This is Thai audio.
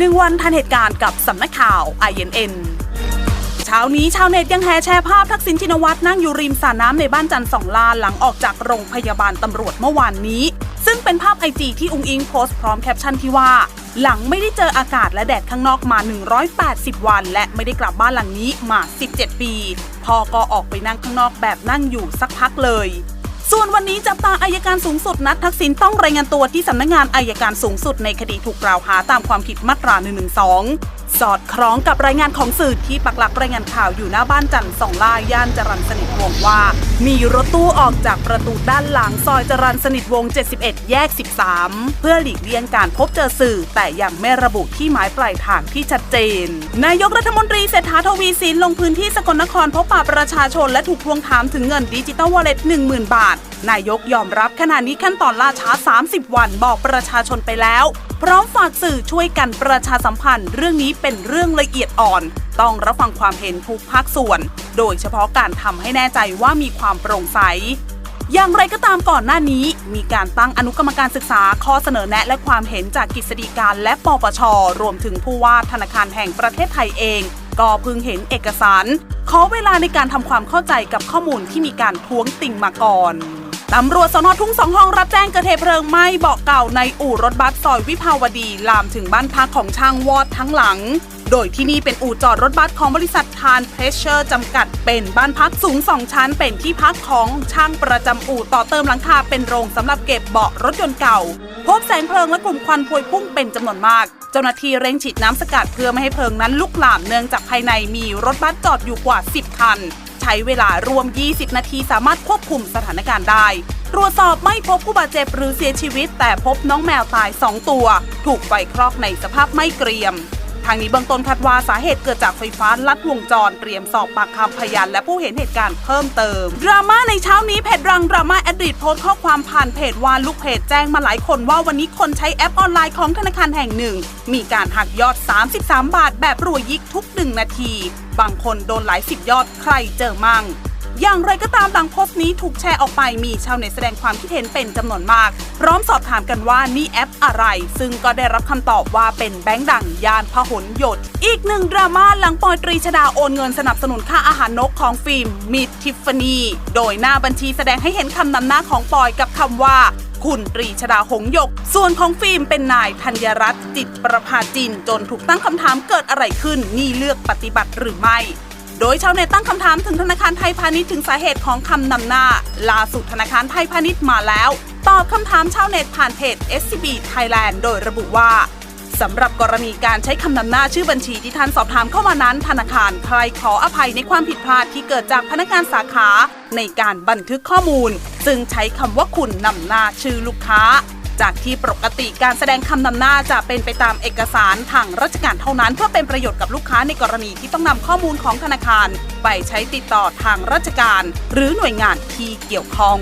1วันทันเหตุการณ์กับสำนักข่าว INN เช้านี้ชาวเน็ตยังแห่แชร์ภาพทักษิณชินวัตรนั่งอยู่ริมสระน้ำในบ้านจันทร์สองลานหลังออกจากโรงพยาบาลตำรวจเมื่อวานนี้ ซึ่งเป็นภาพไอจีที่อุงอิงโพสต์พร้อมแคปชั่นที่ว่า หลังไม่ได้เจออากาศและแดดข้างนอกมา 180 วัน และไม่ได้กลับบ้านหลังนี้มา 17 ปี พอก็ออกไปนั่งข้างนอกแบบนั่งอยู่สักพักเลย ส่วนวันนี้จับตาอายการสูงสุดนัดทักษิณต้องรายงานตัวที่สำนักงานอายการสูงสุดในคดีถูกกล่าวหาตามความผิดมาตรา 112 สอดคล้องกับรายงานของสื่อที่ปักหลักรายงานข่าวอยู่หน้าบ้านจันทร์สองล่าย่านจรัญสนิทวงว่า มีรถตู้ออกจากประตูด้านหลังซอยจรัญสนิทวง 71 แยก 13 เพื่อหลีกเลี่ยงการพบเจอสื่อ แต่ยังไม่ระบุที่หมายปลายทางที่ชัดเจน นายกรัฐมนตรีเศรษฐาทวีสินลงพื้นที่สกลนครพบปะประชาชนและถูกทวงถามถึงเงินดิจิตอลวอลเล็ต10,000 บาทนายกยอมรับขณะนี้ขั้นตอนล่าช้า 30 วันบอกประชาชนไปแล้ว พร้อมฝากสื่อช่วยกันประชาสัมพันธ์ เรื่องนี้เป็นเรื่องละเอียดอ่อน ต้องรับฟังความเห็นทุกภาคส่วน โดยเฉพาะการทำให้แน่ใจว่ามีความโปร่งใสอย่างไรก็ตามก่อนหน้านี้ มีการตั้งอนุกรรมการศึกษาข้อเสนอแนะและความเห็นจากกฤษฎีการและปปช รวมถึงผู้ว่าธนาคารแห่งประเทศไทยเอง ก็พิ่งเห็นเอกสาร ขอเวลาในการทำความเข้าใจกับข้อมูลที่มีการท้วงติ่งมาก่อน ตำรวจสนทุ่งสองห้องรับแจ้งเกิดเหตุเพลิงไหม้เบาะเก่าในอู่รถบัสซอยวิภาวดี ลามถึงบ้านพักของช่างวอดทั้งหลัง โดยที่นี่เป็นอู่จอดรถบัสของบริษัททานเพรสเชอร์จำกัด เป็นบ้านพักสูง2ชั้น เป็นที่พักของช่างประจำอู่ต่อเติมหลังคาเป็นโรงสำหรับเก็บเบาะรถยนต์เก่า พบแสงเพลิงและกลุ่มควันพวยพุ่งเป็นจำนวนมาก เจ้าหน้าที่เร่งฉีดน้ำสกัดเพื่อไม่ให้เพลิงนั้นลุกลามเนื่องจากภายในมีรถบัสจอดอยู่กว่า 10 คัน ใช้เวลารวม 20 นาทีสามารถควบคุมสถานการณ์ได้ตรวจสอบไม่พบผู้บาดเจ็บหรือเสียชีวิต แต่พบน้องแมวตาย 2 ตัว ถูกไฟคลอกในสภาพไม่เกรียม ทางนี้เบื้องต้นคาดว่าสาเหตุเกิดจากไฟฟ้าลัดวงจรเตรียมสอบปากคำพยานและผู้เห็นเหตุการณ์เพิ่มเติม ดราม่าในเช้านี้เพจรังดราม่าแอดดิตโพสต์ข้อความผ่านเพจวานลูกเพจแจ้งมาหลายคนว่าวันนี้คนใช้แอปออนไลน์ของธนาคารแห่งหนึ่ง มีการหักยอด 33 บาท แบบรัวยิกทุกหนึ่งนาที บางคนโดนหลายสิบยอดใครเจอมั่ง อย่างไรก็ตามหลังโพสต์นี้ถูกแชร์ออกไปมีชาวเน็ตแสดงความคิดเห็นเป็นจำนวนมาก พร้อมสอบถามกันว่านี่แอปอะไร ซึ่งก็ได้รับคำตอบว่าเป็นแบงค์ดังยานพหลโยดอีกหนึ่งดราม่าหลังปอยตรีชดาโอนเงินสนับสนุนค่าอาหารนกของฟิล์มมิดทิฟฟานีโดยหน้าบัญชีแสดงให้เห็นคำนำหน้าของปอยกับคำว่าคุณตรีชดาหงหยก ส่วนของฟิล์มเป็นนายธัญรัตน์จิตประภาจิน จนถูกตั้งคำถามเกิดอะไรขึ้นนี่เลือกปฏิบัติหรือไม่ โดยชาวเน็ตตั้งคำถามถึงธนาคารไทยพาณิชย์ถึงสาเหตุของคำนำหน้า ล่าสุดธนาคารไทยพาณิชย์มาแล้ว ตอบคำถามชาวเน็ตผ่านเพจ SCB Thailand โดยระบุว่าสำหรับกรณีการใช้คำนำหน้าชื่อบัญชีที่ท่านสอบถามเข้ามานั้น ธนาคารใครขออภัยในความผิดพลาดที่เกิดจากพนักงานสาขา ในการบันทึกข้อมูลซึ่งใช้คำว่าคุณนำหน้าชื่อลูกค้า จากที่ปกติการแสดงคำนำหน้าจะเป็นไปตามเอกสารทางราชการเท่านั้น เพื่อเป็นประโยชน์กับลูกค้าในกรณีที่ต้องนำข้อมูลของธนาคาร ไปใช้ติดต่อทางราชการ หรือหน่วยงานที่เกี่ยวข้อง